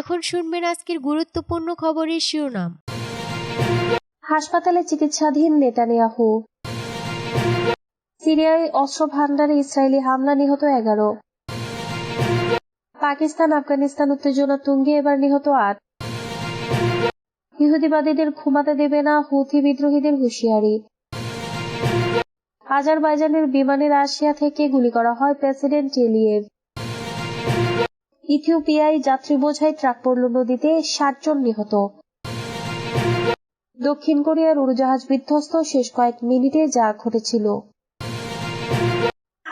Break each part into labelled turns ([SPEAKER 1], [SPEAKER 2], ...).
[SPEAKER 1] এখন শুনবেন আজকের গুরুত্বপূর্ণ খবরের শিরোনাম
[SPEAKER 2] হাসপাতালে চিকিৎসাধীন নেতানিয়াহু সিরিয়ায় অস্ত্র ভান্ডারে ইসরায়েলি হামলা নিহত এগারো পাকিস্তান আফগানিস্তান উত্তেজনা তুঙ্গে এবার নিহত আট ইহুদিবাদীদের ঘুমাতে দেবে না হুথি বিদ্রোহীদের হুঁশিয়ারি আজারবাইজানের বিমানে রাশিয়া থেকে গুলি করা হয় প্রেসিডেন্ট এলিয়েভ ইথিওপিয়ায় যাত্রী বোঝাই ট্রাক পড়ল নদীতে সাতজন নিহত দক্ষিণ কোরিয়ার উড়োজাহাজ বিধ্বস্ত শেষ কয়েক মিনিটে যা ঘটেছিল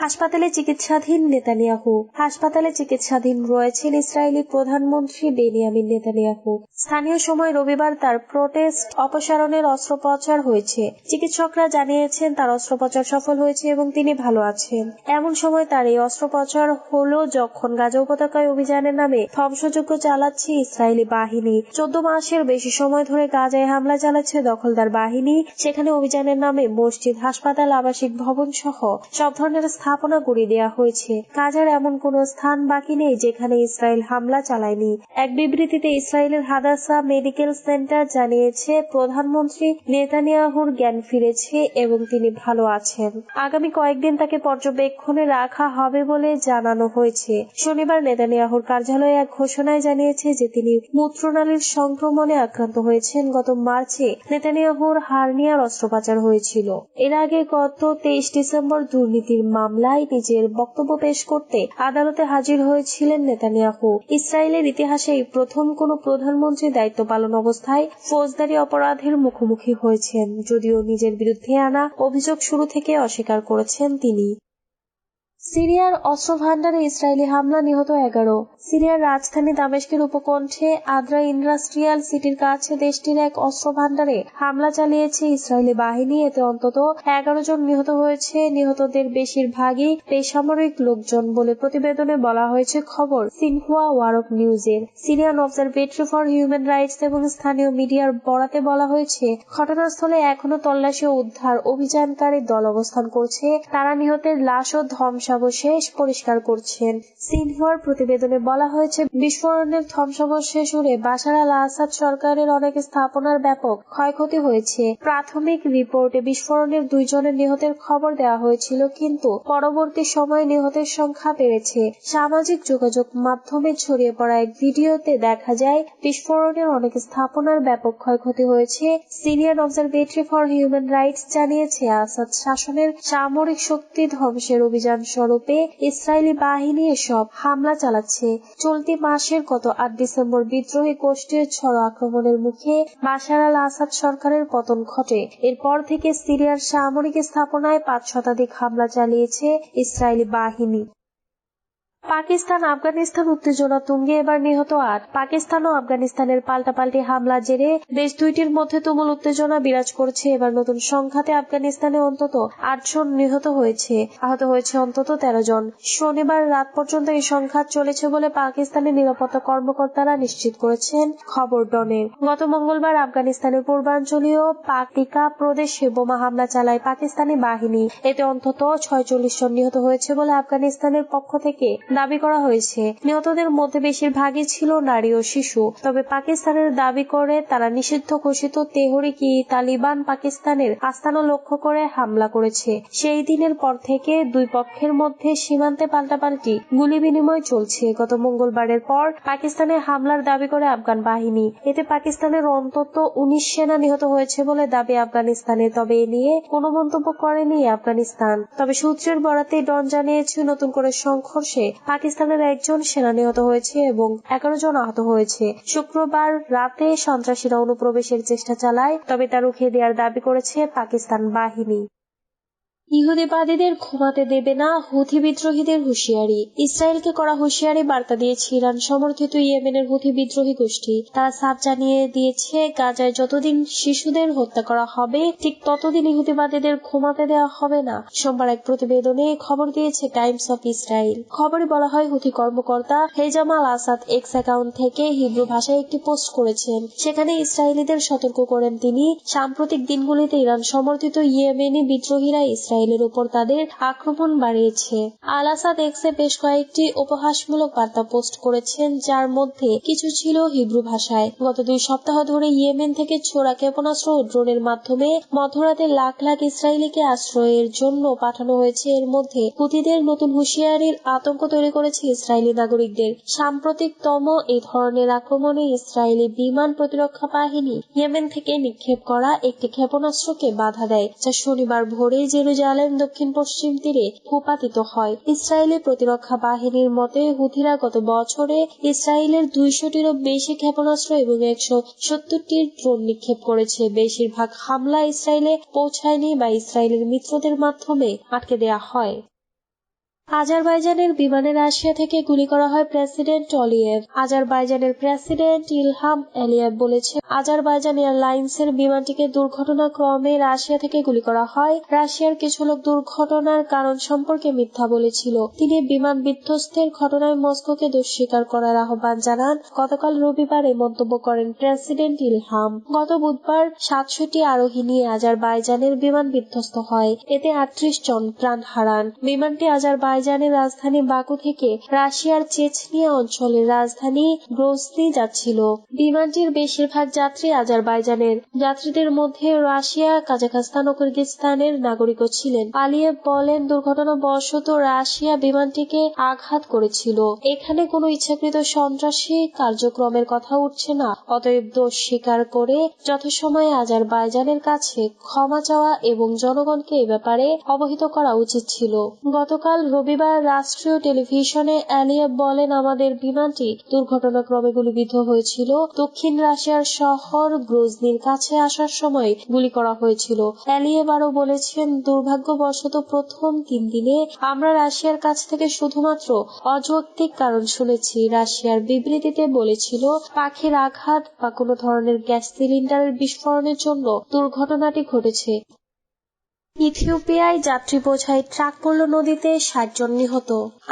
[SPEAKER 3] হাসপাতালে চিকিৎসাধীন নেতানিয়াহু হাসপাতালে চিকিৎসাধীন রয়েছেন ইসরায়েলি প্রধানমন্ত্রী বেনিয়ামিন নেতানিয়াহু স্থানীয় সময় রবিবার তার প্রোটেস্ট অপসারণের অস্ত্রোপচার হয়েছে চিকিৎসকরা জানিয়েছেন তার অস্ত্রোপচার সফল হয়েছে এবং তিনি ভালো আছেন এমন সময় তার এই অস্ত্রোপচার হল যখন গাজা উপত্যকায় অভিযানের নামে ধ্বংসযোগ্য চালাচ্ছে ইসরায়েলি বাহিনী চোদ্দ মাসের বেশি সময় ধরে গাজায় হামলা চালাচ্ছে দখলদার বাহিনী সেখানে অভিযানের নামে মসজিদ হাসপাতাল আবাসিক ভবন সহ সব ধরনের স্থাপনা স্থাপনা গড়ে দেওয়া হয়েছে গাজার এমন কোন স্থান বাকি নেই যেখানে ইসরায়েল হামলা চালায়নি এক বিবৃতিতে ইসরায়েলের হাদাসা মেডিকেল সেন্টার জানিয়েছে প্রধানমন্ত্রী নেতানিয়াহুর জ্ঞান ফিরেছে এবং তিনি ভালো আছেন আগামী কয়েকদিন তাকে পর্যবেক্ষণে রাখা হবে বলে জানানো হয়েছে শনিবার নেতানিয়াহুর কার্যালয়ে এক ঘোষণায় জানিয়েছে যে তিনি মূত্রনালীর সংক্রমণে আক্রান্ত হয়েছেন গত মার্চে নেতানিয়াহুর হার্নিয়ার অস্ত্রোপচার হয়েছিল এর আগে গত তেইশ ডিসেম্বর দুর্নীতির মামলা জুলাই নিজের বক্তব্য পেশ করতে আদালতে হাজির হয়েছিলেন নেতানিয়াহু ইসরায়েলের ইতিহাসেই প্রথম কোন প্রধানমন্ত্রী দায়িত্ব পালন অবস্থায় ফৌজদারি অপরাধের মুখোমুখি হয়েছেন যদিও নিজের বিরুদ্ধে আনা অভিযোগ শুরু থেকে অস্বীকার করেছেন তিনি
[SPEAKER 4] সিরিয়ার অস্ত্র ভান্ডারে ইসরায়েলি হামলা নিহত এগারো সিরিয়ার রাজধানী দামেশকের উপকণ্ঠে আদ্রা ইন্ডাস্ট্রিয়াল সিটির কাছে দেশটির এক অস্ত্র ভান্ডারে হামলা চালিয়েছে ইসরায়েলি বাহিনী এতে অন্তত এগারো জন নিহত হয়েছে নিহতদের বেশিরভাগই বেসামরিক লোকজন বলে প্রতিবেদনে বলা হয়েছে খবর সিনহুয়া ওয়ারক নিউজের Syrian observatory for human rights এবং স্থানীয় মিডিয়ার বরাতে বলা হয়েছে ঘটনাস্থলে এখনো তল্লাশি উদ্ধার অভিযানকারী দল অবস্থান করছে তারা নিহতের লাশ ও ধ্বংস ধ্বংসাবশেষ পরিষ্কার করছেন সিনহর প্রতিবেদনে বলা হয়েছে বিস্ফোরণের ধ্বংসাবশেষ উড়ে বাসার আল আসাদ সরকারের অনেক স্থাপনার ব্যাপক ক্ষয়ক্ষতি হয়েছে প্রাথমিক রিপোর্টে বিস্ফোরণের দুইজনের নিহতের খবর দেওয়া হয়েছিল কিন্তু পরবর্তী সময়ে নিহতের সংখ্যা বেড়েছে সামাজিক যোগাযোগ মাধ্যমে ছড়িয়ে পড়া এক ভিডিওতে দেখা যায় বিস্ফোরণের অনেক স্থাপনার ব্যাপক ক্ষয়ক্ষতি হয়েছে senior observatory for human rights জানিয়েছে আসাদ শাসনের সামরিক শক্তি ধ্বংসের অভিযান স্বরূপে ইসরায়েলি বাহিনী এসব হামলা চালাচ্ছে চলতি মাসের গত আট ডিসেম্বর বিদ্রোহী গোষ্ঠীর ছড় আক্রমণের মুখে মাসার আল আসাদ সরকারের পতন ঘটে এরপর থেকে সিরিয়ার সামরিক স্থাপনায় পাঁচ শতাধিক হামলা চালিয়েছে ইসরায়েলি বাহিনী
[SPEAKER 5] পাকিস্তান আফগানিস্তান উত্তেজনা তুঙ্গে এবার নিহত আর পাকিস্তান ও আফগানিস্তানের পাল্টাপাল্টি হামলা জেরে দেশ দুইটির মধ্যে তুমুল উত্তেজনা বিরাজ করছে এবার নতুন সংখ্যাতে আফগানিস্তানে অন্তত আটজন নিহত হয়েছে আহত হয়েছে অন্তত তেরো জন শনিবার রাত পর্যন্ত এই সংঘাত চলেছে বলে পাকিস্তানের নিরাপত্তা কর্মকর্তারা নিশ্চিত করেছেন খবর ডনের
[SPEAKER 6] গত মঙ্গলবার আফগানিস্তানের পূর্বাঞ্চলীয় পাকিকা প্রদেশে বোমা হামলা চালায় পাকিস্তানি বাহিনী এতে অন্তত ছয়চল্লিশ জন নিহত হয়েছে বলে আফগানিস্তানের পক্ষ থেকে দাবি করা হয়েছে নিহতদের মধ্যে বেশিরভাগই ছিল নারী ও শিশু তবে পাকিস্তানের দাবি করে তারা নিষিদ্ধ ঘোষিত তেহরিক তালিবান পাকিস্তানের আস্তানা লক্ষ্য করে হামলা করেছে সেই দিনের পর থেকে দুই পক্ষের মধ্যে সীমান্তে পাল্টাপাল্টি গুলি বিনিময় চলছে গত মঙ্গলবারের পর পাকিস্তানে হামলার দাবি করে আফগান বাহিনী এতে পাকিস্তানের অন্তত উনিশ সেনা নিহত হয়েছে বলে দাবি আফগানিস্তানে তবে এ নিয়ে কোন মন্তব্য করেনি আফগানিস্তান তবে সূত্রের বরাতে ডন জানিয়েছে নতুন করে সংঘর্ষে পাকিস্তানের একজন সেনা নিহত হয়েছে এবং এগারো জন আহত হয়েছে শুক্রবার রাতে সন্ত্রাসীরা অনুপ্রবেশের চেষ্টা চালায় তবে তা রুখে দেওয়ার দাবি করেছে পাকিস্তান বাহিনী
[SPEAKER 7] ইহুদিবাদীদের ঘুমাতে দেবে না হুথি বিদ্রোহীদের হুঁশিয়ারি ইসরায়েলকে করা হুঁশিয়ারি বার্তা দিয়েছে ইরান সমর্থিত ইয়েমেনের হুথি বিদ্রোহী গোষ্ঠী তারা সাফ জানিয়ে দিয়েছে গাজায় যতদিন শিশুদের হত্যা করা হবে ঠিক ততদিন ইহুদিবাদীদের ঘুমাতে দেওয়া হবে না সোমবার এক প্রতিবেদনে খবর দিয়েছে টাইমস অফ ইসরায়েল খবরে বলা হয় হুথি কর্মকর্তা হেজামাল আসাদ এক্স অ্যাকাউন্ট থেকে হিব্রু ভাষায় একটি পোস্ট করেছেন সেখানে ইসরায়েলিদের সতর্ক করেন তিনি সাম্প্রতিক দিনগুলিতে ইরান সমর্থিত ইয়েমেনি বিদ্রোহীরা ইসরায়েল ইসরায়েলের উপর তাদের আক্রমণ বাড়িয়েছে আল আসাদ এক্সে বেশ কয়েকটি উপহাসমূলক বার্তা পোস্ট করেছেন যার মধ্যে কিছু ছিল হিব্রু ভাষায় গত দুই সপ্তাহ ধরে ইয়েমেন থেকে ছোড়া ক্ষেপণাস্ত্র ড্রোনের মাধ্যমে মধ্যরাতে লাখ লাখ ইসরায়েলিকে আশ্রয়ের জন্য পাঠানো হয়েছে এর মধ্যে কুতিদের নতুন হুঁশিয়ারির আতঙ্ক তৈরি করেছে ইসরায়েলি নাগরিকদের সাম্প্রতিকতম এই ধরনের আক্রমণে ইসরায়েলি বিমান প্রতিরক্ষা বাহিনী ইয়েমেন থেকে নিক্ষেপ করা একটি ক্ষেপণাস্ত্রকে বাধা দেয় যা শনিবার ভোরে জেরুজালেম জেরালেম দক্ষিণ পশ্চিম তীরে ভূপাতিত হয় ইসরায়েলি প্রতিরক্ষা বাহিনীর মতে হুথিরা গত বছরে ইসরায়েলের দুইশটিরও বেশি ক্ষেপণাস্ত্র এবং একশো সত্তরটির ড্রোন নিক্ষেপ করেছে বেশিরভাগ হামলা ইসরায়েলে পৌঁছায়নি বা ইসরায়েলের মিত্রদের মাধ্যমে আটকে দেয়া হয়
[SPEAKER 8] আজারবাইজানের বিমানে রাশিয়া থেকে গুলি করা হয় প্রেসিডেন্ট অলিয়েভ আজারবাইজানের প্রেসিডেন্ট ইলহাম এলিয়েভ বলেছে আজারবাইজান এয়ারলাইন্সের বিমানটিকে দুর্ঘটনাক্রমে রাশিয়া থেকে গুলি করা হয় রাশিয়ার কিছু লোক দুর্ঘটনার কারণ সম্পর্কে মিথ্যা বলেছিল তিনি বিমান বিধ্বস্তের ঘটনায় মস্কোকে দুঃস্বীকার করার আহ্বান জানান গতকাল রবিবার এই মন্তব্য করেন প্রেসিডেন্ট ইলহাম গত বুধবার সাতষট্টি আরোহী নিয়ে আজারবাইজানের বিমান বিধ্বস্ত হয় এতে আটত্রিশ জন প্রাণ হারান বিমানটি আজারবাই আজারবাইজানের রাজধানী বাকু থেকে রাশিয়ার চেচনিয়া অঞ্চলের রাজধানী গ্রোসনি যাচ্ছিল বিমানটির বেশিরভাগ যাত্রী আজারবাইজানের যাত্রীদের মধ্যে রাশিয়া কাজাখস্তান ও কিরগিজস্তানের নাগরিকও ছিলেন আলিয়ে বলেন দুর্ঘটনা দুর্ঘটনাবশত রাশিয়া বিমানটিকে আঘাত করেছিল এখানে কোন ইচ্ছাকৃত সন্ত্রাসী কার্যক্রমের কথা উঠছে না অতএব দোষ স্বীকার করে যথাসময়ে আজারবাইজানের কাছে ক্ষমা চাওয়া এবং জনগণকে এ ব্যাপারে অবহিত করা উচিত ছিল গতকাল রবিবার রাষ্ট্রীয় টেলিভিশনে অ্যালিয়েভ বলেন আমাদের বিমানটি দুর্ঘটনাক্রমে গুলিবিদ্ধ হয়েছিল দক্ষিণ রাশিয়ার শহর গ্রোজনির কাছে আসার সময় গুলি করা হয়েছিল অ্যালিয়েভ আরও বলেছেন দুর্ভাগ্যবশত প্রথম তিন দিনে আমরা রাশিয়ার কাছ থেকে শুধুমাত্র অযৌক্তিক কারণ শুনেছি রাশিয়ার বিবৃতিতে বলেছিল পাখির আঘাত বা কোনো ধরনের গ্যাস সিলিন্ডারের বিস্ফোরণের জন্য দুর্ঘটনাটি ঘটেছে ইথিওপিয়ায় যাত্রী বোঝাই ট্রাক পড়ল নদীতে ষাট জন নিহত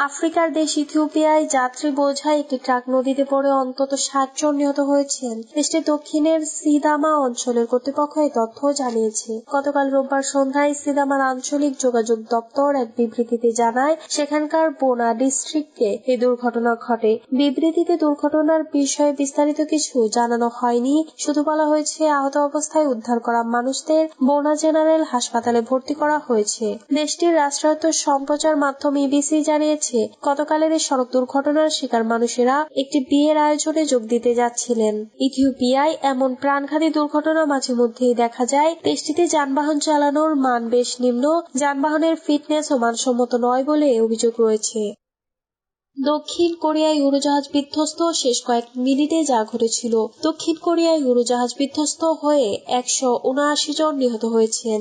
[SPEAKER 8] আফ্রিকার দেশ ইথিওপিয়ায় যাত্রী বোঝাই একটি ট্রাক নদীতে পড়ে অন্তত ষাট জন নিহত হয়েছেন দেশটির দক্ষিণের সিদামা অঞ্চলের কর্তৃপক্ষ এই তথ্য জানিয়েছে গতকাল রোববার সন্ধ্যায় সিদামার আঞ্চলিক যোগাযোগ দপ্তর এক বিবৃতিতে জানায় সেখানকার বোনা ডিস্ট্রিক্টে এই দুর্ঘটনা ঘটে বিবৃতিতে দুর্ঘটনার বিষয়ে বিস্তারিত কিছু জানানো হয়নি শুধু বলা হয়েছে আহত অবস্থায় উদ্ধার করা মানুষদের বোনা জেনারেল হাসপাতালে ভর্তি করা হয়েছে দেশটির রাষ্ট্রায়ত্ত সম্প্রচার মাধ্যম ইবিসি জানিয়েছে গতকালের এই সড়ক দুর্ঘটনার শিকার মানুষেরা একটি বিয়ের আয়োজনে যোগ দিতে যাচ্ছিলেন ইথিওপিয়ায় এমন প্রাণঘাতী দুর্ঘটনা মাঝে মধ্যেই দেখা যায় দেশটিতে যানবাহন চালানোর মান বেশ নিম্ন যানবাহনের ফিটনেস ও মানসম্মত নয় বলে অভিযোগ রয়েছে দক্ষিণ কোরিয়ায় উড়োজাহাজ বিধ্বস্ত শেষ কয়েক মিনিটে যা ঘটেছিল দক্ষিণ কোরিয়ায় উড়োজাহাজ বিধ্বস্ত হয়ে একশো জন নিহত হয়েছেন